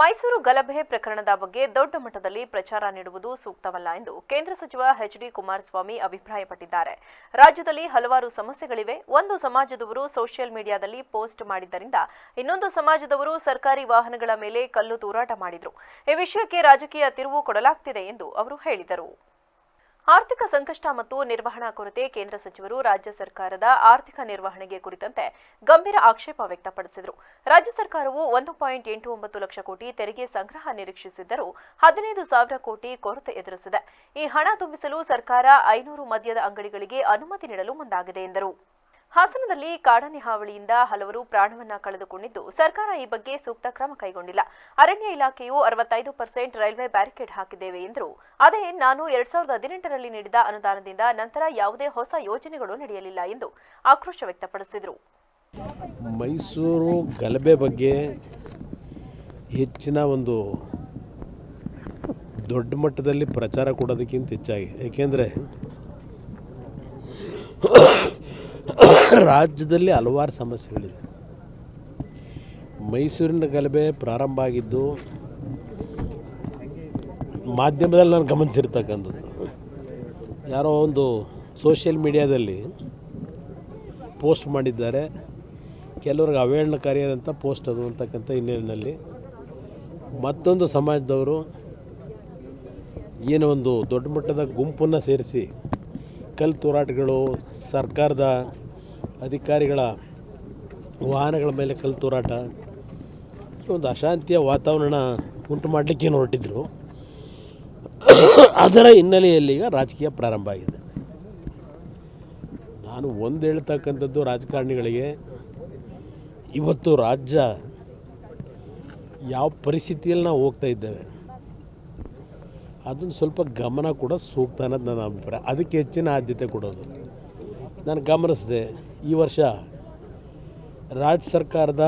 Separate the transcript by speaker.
Speaker 1: ಮೈಸೂರು ಗಲಭೆ ಪ್ರಕರಣದ ಬಗ್ಗೆ ದೊಡ್ಡ ಮಟ್ಟದಲ್ಲಿ ಪ್ರಚಾರ ನೀಡುವುದು ಸೂಕ್ತವಲ್ಲ ಎಂದು ಕೇಂದ್ರ ಸಚಿವ ಎಚ್ ಡಿ ಕುಮಾರಸ್ವಾಮಿ ಅಭಿಪ್ರಾಯಪಟ್ಟಿದ್ದಾರೆ. ರಾಜ್ಯದಲ್ಲಿ ಹಲವಾರು ಸಮಸ್ಯೆಗಳಿವೆ. ಒಂದು ಸಮಾಜದವರು ಸೋಷಿಯಲ್ ಮೀಡಿಯಾದಲ್ಲಿ ಪೋಸ್ಟ್ ಮಾಡಿದ್ದರಿಂದ ಇನ್ನೊಂದು ಸಮಾಜದವರು ಸರ್ಕಾರಿ ವಾಹನಗಳ ಮೇಲೆ ಕಲ್ಲು ತೂರಾಟ ಮಾಡಿದ್ರು. ಈ ವಿಷಯಕ್ಕೆ ರಾಜಕೀಯ ತಿರುವು ಕೊಡಲಾಗ್ತಿದೆ ಎಂದು ಅವರು ಹೇಳಿದರು. ಆರ್ಥಿಕ ಸಂಕಷ್ಟ ಮತ್ತು ನಿರ್ವಹಣಾ ಕೊರತೆ ಕೇಂದ್ರ ಸಚಿವರು ರಾಜ್ಯ ಸರ್ಕಾರದ ಆರ್ಥಿಕ ನಿರ್ವಹಣೆಗೆ ಕುರಿತಂತೆ ಗಂಭೀರ ಆಕ್ಷೇಪ ವ್ಯಕ್ತಪಡಿಸಿದರು. ರಾಜ್ಯ ಸರ್ಕಾರವು ಒಂದು ಪಾಯಿಂಟ್ ಎಂಟು ಒಂಬತ್ತು ಲಕ್ಷ ಕೋಟಿ ತೆರಿಗೆ ಸಂಗ್ರಹ ನಿರೀಕ್ಷಿಸಿದ್ದರೂ ಹದಿನೈದು ಸಾವಿರ ಕೋಟಿ ಕೊರತೆ ಎದುರಿಸಿದೆ. ಈ ಹಣ ತುಂಬಿಸಲು ಸರ್ಕಾರ ಐನೂರು ಮದ್ಯದ ಅಂಗಡಿಗಳಿಗೆ ಅನುಮತಿ ನೀಡಲು ಮುಂದಾಗಿದೆ ಎಂದರು. ಹಾಸನದಲ್ಲಿ ಕಾಡಾನೆ ಹಾವಳಿಯಿಂದ ಹಲವರು ಪ್ರಾಣವನ್ನ ಕಳೆದುಕೊಂಡಿದ್ದು, ಸರ್ಕಾರ ಈ ಬಗ್ಗೆ ಸೂಕ್ತ ಕ್ರಮ ಕೈಗೊಂಡಿಲ್ಲ. ಅರಣ್ಯ ಇಲಾಖೆಯು ಅರವತ್ತೈದು ಪರ್ಸೆಂಟ್ ರೈಲ್ವೆ ಬ್ಯಾರಿಕೇಡ್ ಹಾಕಿದ್ದೇವೆ ಎಂದರು. ಅದೇ ನಾನು ಎರಡ್ ಸಾವಿರದ ಹದಿನೆಂಟರಲ್ಲಿ ನೀಡಿದ ಅನುದಾನದಿಂದ ನಂತರ ಯಾವುದೇ ಹೊಸ ಯೋಜನೆಗಳು ನಡೆಯಲಿಲ್ಲ ಎಂದು ಆಕ್ರೋಶ ವ್ಯಕ್ತಪಡಿಸಿದರು.
Speaker 2: ಮೈಸೂರು ಗಲಭೆ ಬಗ್ಗೆ ಹೆಚ್ಚಿನ ಒಂದು ದೊಡ್ಡ ಮಟ್ಟದಲ್ಲಿ ಪ್ರಚಾರ ಕೊಡೋದಕ್ಕಿಂತ ಹೆಚ್ಚಾಗಿ, ಏಕೆಂದರೆ ರಾಜ್ಯದಲ್ಲಿ ಹಲವಾರು ಸಮಸ್ಯೆಗಳಿದೆ. ಮೈಸೂರಿನ ಗಲಭೆ ಪ್ರಾರಂಭ ಆಗಿದ್ದು, ಮಾಧ್ಯಮದಲ್ಲಿ ನಾನು ಗಮನಿಸಿರ್ತಕ್ಕಂಥದ್ದು. ಯಾರೋ ಒಂದು ಸೋಷಿಯಲ್ ಮೀಡಿಯಾದಲ್ಲಿ ಪೋಸ್ಟ್ ಮಾಡಿದ್ದಾರೆ. ಕೆಲವ್ರಿಗೆ ಅವಹೇಳನಕಾರಿಯಾದಂಥ ಪೋಸ್ಟ್ ಅದು ಅಂತಕ್ಕಂಥ ಹಿನ್ನೆಲೆಯಲ್ಲಿ. ಮತ್ತೊಂದು ಸಮಾಜದವರು ಏನೋ ಒಂದು ದೊಡ್ಡ ಮಟ್ಟದ ಗುಂಪನ್ನು ಸೇರಿಸಿ, ಕಲ್ಲು ತೋರಾಟಗಳು, ಸರ್ಕಾರದ ಅಧಿಕಾರಿಗಳ ವಾಹನಗಳ ಮೇಲೆ ಕಲ್ಲು ತೂರಾಟ ಒಂದು ಅಶಾಂತಿಯ ವಾತಾವರಣ ಉಂಟು ಮಾಡಲಿಕ್ಕೆ ಹೊರಟಿದ್ರು. ಅದರ ಹಿನ್ನೆಲೆಯಲ್ಲಿ ಈಗ ರಾಜಕೀಯ ಪ್ರಾರಂಭ ಆಗಿದೆ. ನಾನು ಒಂದು ಹೇಳ್ತಕ್ಕಂಥದ್ದು ರಾಜಕಾರಣಿಗಳಿಗೆ, ಇವತ್ತು ರಾಜ್ಯ ಯಾವ ಪರಿಸ್ಥಿತಿಯಲ್ಲಿ ನಾವು ಹೋಗ್ತಾ ಇದ್ದೇವೆ ಅದನ್ನು ಸ್ವಲ್ಪ ಗಮನ ಕೂಡ ಸೂಕ್ತ ಅನ್ನೋದು ನನ್ನ ಅಭಿಪ್ರಾಯ. ಅದಕ್ಕೆ ಹೆಚ್ಚಿನ ಆದ್ಯತೆ ಕೊಡೋದು. ನಾನು ಗಮನಿಸಿದೆ ಈ ವರ್ಷ ರಾಜ್ಯ ಸರ್ಕಾರದ